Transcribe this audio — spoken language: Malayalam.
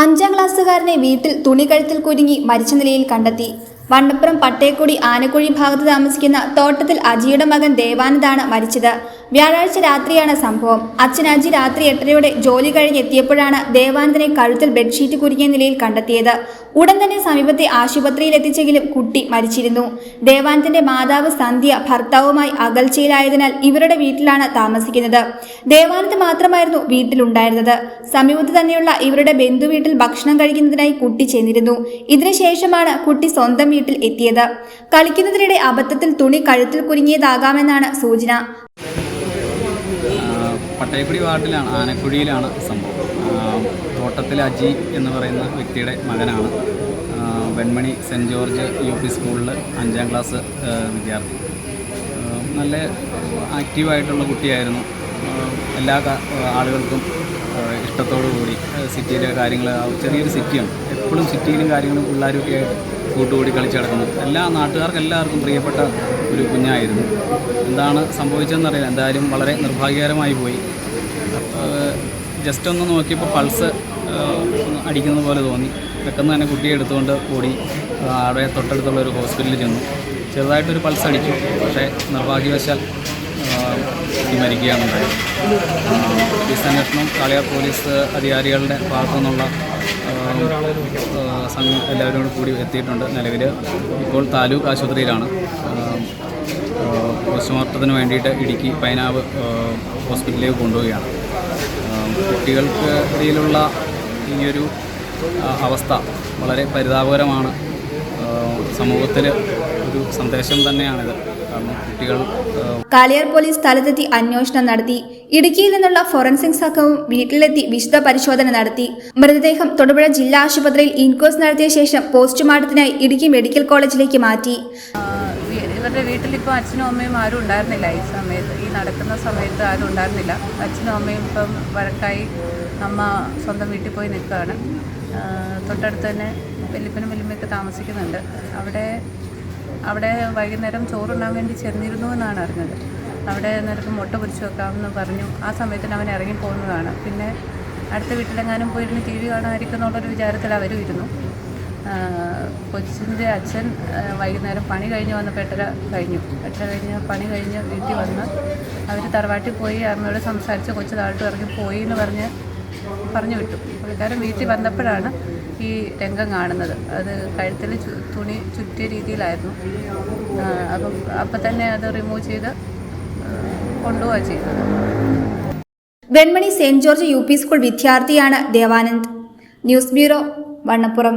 അഞ്ചാം ക്ലാസ്സുകാരനെ വീട്ടിൽ തുണി കഴുത്തിൽ കുരുങ്ങി മരിച്ച നിലയിൽ കണ്ടെത്തി. വണ്ടപ്പുറം പട്ടേക്കുടി ആനക്കുഴി ഭാഗത്ത് താമസിക്കുന്ന തോട്ടത്തിൽ അജിയുടെ മകൻ ദേവാനന്ദാണ് മരിച്ചത്. വ്യാഴാഴ്ച രാത്രിയാണ് സംഭവം. അച്ഛൻ അജി രാത്രി എട്ടരയോടെ ജോലി കഴിഞ്ഞ് എത്തിയപ്പോഴാണ് ദേവാനന്ദനെ കഴുത്തിൽ ബെഡ്ഷീറ്റ് കുരുങ്ങിയ നിലയിൽ കണ്ടെത്തിയത്. ഉടൻ തന്നെ സമീപത്തെ ആശുപത്രിയിൽ എത്തിച്ചെങ്കിലും കുട്ടി മരിച്ചിരുന്നു. ദേവാനന്ദന്റെ മാതാവ് സന്ധ്യ ഭർത്താവുമായി അകൽച്ചയിലായതിനാൽ ഇവരുടെ വീട്ടിലാണ് താമസിക്കുന്നത്. ദേവാനന്ദ് മാത്രമായിരുന്നു വീട്ടിലുണ്ടായിരുന്നത്. സമീപത്ത് തന്നെയുള്ള ഇവരുടെ ബന്ധു വീട്ടിൽ ഭക്ഷണം കഴിക്കുന്നതിനായി കുട്ടി ചെന്നിരുന്നു. ഇതിനുശേഷമാണ് കുട്ടി സ്വന്തം വീട്ടിൽ എത്തിയത്. കളിക്കുന്നതിനിടെ അബദ്ധത്തിൽ തുണി കഴുത്തിൽ കുരുങ്ങിയതാകാമെന്നാണ് സൂചന. പട്ടയക്കുടി വാർഡിലാണ് ആനക്കുഴിയിലാണ് സംഭവം. തോട്ടത്തിൽ അജി എന്ന് പറയുന്ന വ്യക്തിയുടെ മകനാണ് Venmani saint George U P സ്കൂളിൽ അഞ്ചാം ക്ലാസ് വിദ്യാർത്ഥി. നല്ല ആക്റ്റീവായിട്ടുള്ള കുട്ടിയായിരുന്നു. എല്ലാ ആളുകൾക്കും ഇഷ്ടത്തോടു കൂടി സിറ്റിയിലെ കാര്യങ്ങൾ ചെറിയൊരു സിറ്റിയാണ്. എപ്പോഴും സിറ്റിയിലും കാര്യങ്ങളും പിള്ളേരൊക്കെ ആയിട്ട് കൂട്ടുകൂടി കളിച്ച് നടക്കുന്നത് എല്ലാ നാട്ടുകാർക്ക് എല്ലാവർക്കും പ്രിയപ്പെട്ട ഒരു കുഞ്ഞായിരുന്നു. എന്താണ് സംഭവിച്ചതെന്നറിയില്ല. എന്തായാലും വളരെ നിർഭാഗ്യകരമായി പോയി. ജസ്റ്റ് ഒന്ന് നോക്കിയപ്പോൾ പൾസ് അടിക്കുന്നത് പോലെ തോന്നി. പെട്ടെന്ന് തന്നെ കുട്ടിയെ എടുത്തുകൊണ്ട് ഓടി അവിടെ തൊട്ടടുത്തുള്ള ഒരു ഹോസ്പിറ്റലിൽ ചെന്നു. ചെറുതായിട്ടൊരു പൾസ് അടിച്ചു. പക്ഷേ നിർഭാഗ്യവശാൽ ആ, കുട്ടി മരിക്കുകയാണ് ഉണ്ടായത് ആ, പോലീസ് അന്വേഷണം കാളിയാർ പോലീസ് അധികാരികളുടെ ഭാഗത്തു നിന്നുള്ള സംഘം എല്ലാവരും കൂടി എത്തിയിട്ടുണ്ട് നിലവിൽ ഇപ്പോൾ താലൂക്ക് ആശുപത്രിയിലാണ്. പോസ്റ്റ്മോർട്ടത്തിന് വേണ്ടിയിട്ട് ഇടുക്കി പൈനാവ് ഹോസ്പിറ്റലിലേക്ക് കൊണ്ടുപോവുകയാണ്. കുട്ടികൾക്ക് ഇടയിലുള്ള ഈയൊരു അവസ്ഥ വളരെ പരിതാപകരമാണ്. സമൂഹത്തിൽ ഒരു സന്ദേശം തന്നെയാണിത്. കുട്ടികൾ കാളിയാർ പോലീസ് സ്ഥലത്തെത്തി അന്വേഷണം നടത്തി. ഇടുക്കിയിൽ നിന്നുള്ള ഫോറൻസിക് സംഘവും വീട്ടിലെത്തി വിശദ പരിശോധന നടത്തി. മൃതദേഹം തൊടുപുഴ ജില്ലാ ആശുപത്രിയിൽ ഇൻക്വസ്റ്റ് നടത്തിയ ശേഷം പോസ്റ്റ്മോർട്ടത്തിനായി ഇടുക്കി മെഡിക്കൽ കോളേജിലേക്ക് മാറ്റി. ഇവരുടെ വീട്ടിൽ ഇപ്പോൾ അച്ഛനും അമ്മയും ആരും ഉണ്ടായിരുന്നില്ല. ഈ സമയത്ത് ഈ നടക്കുന്ന സമയത്ത് ആരും ഉണ്ടായിരുന്നില്ല. അച്ഛനും അമ്മയും ഇപ്പം വഴക്കായി അമ്മ സ്വന്തം വീട്ടിൽ പോയി നിൽക്കുകയാണ്. തൊട്ടടുത്ത് തന്നെ വലിപ്പനും വല്യമ്മയൊക്കെ താമസിക്കുന്നുണ്ട്. അവിടെ അവിടെ വൈകുന്നേരം ചോറുണ്ണാൻ വേണ്ടി ചെന്നിരുന്നു എന്നാണ് അറിഞ്ഞത്. അവിടെ നിനക്ക് മുട്ട പൊരിച്ചു വെക്കാമെന്ന് പറഞ്ഞു. ആ സമയത്തിന് അവൻ ഇറങ്ങി പോകുന്നതാണ്. പിന്നെ അടുത്ത വീട്ടിലെങ്ങാനും പോയിരുന്ന് ടി വി കാണാമായിരിക്കും എന്നുള്ളൊരു വിചാരത്തിൽ അവരും ഇരുന്നു. കൊച്ചിന്റെ അച്ഛൻ വൈകുന്നേരം പണി കഴിഞ്ഞ് വന്നപ്പോൾ എട്ടര കഴിഞ്ഞു. എട്ടര കഴിഞ്ഞ് പണി കഴിഞ്ഞ് വീട്ടിൽ വന്ന് അവർ തറവാട്ടിൽ പോയി അമ്മയോട് സംസാരിച്ച് കൊച്ചു താഴ്ത്തു ഇറങ്ങി പോയി എന്ന് പറഞ്ഞ് പറഞ്ഞു വിട്ടു. പുള്ളിക്കാരൻ വീട്ടിൽ വന്നപ്പോഴാണ് ഈ രംഗം കാണുന്നത്. അത് കഴുത്തിൽ തുണി ചുറ്റിയ രീതിയിലായിരുന്നു. അപ്പം അപ്പം തന്നെ അത് റിമൂവ് ചെയ്ത് കൊണ്ടുപോവുക ചെയ്തത്. Venmani saint George U P school വിദ്യാർത്ഥിയാണ് ദേവാനന്ദ്. News bureau Vannappuram.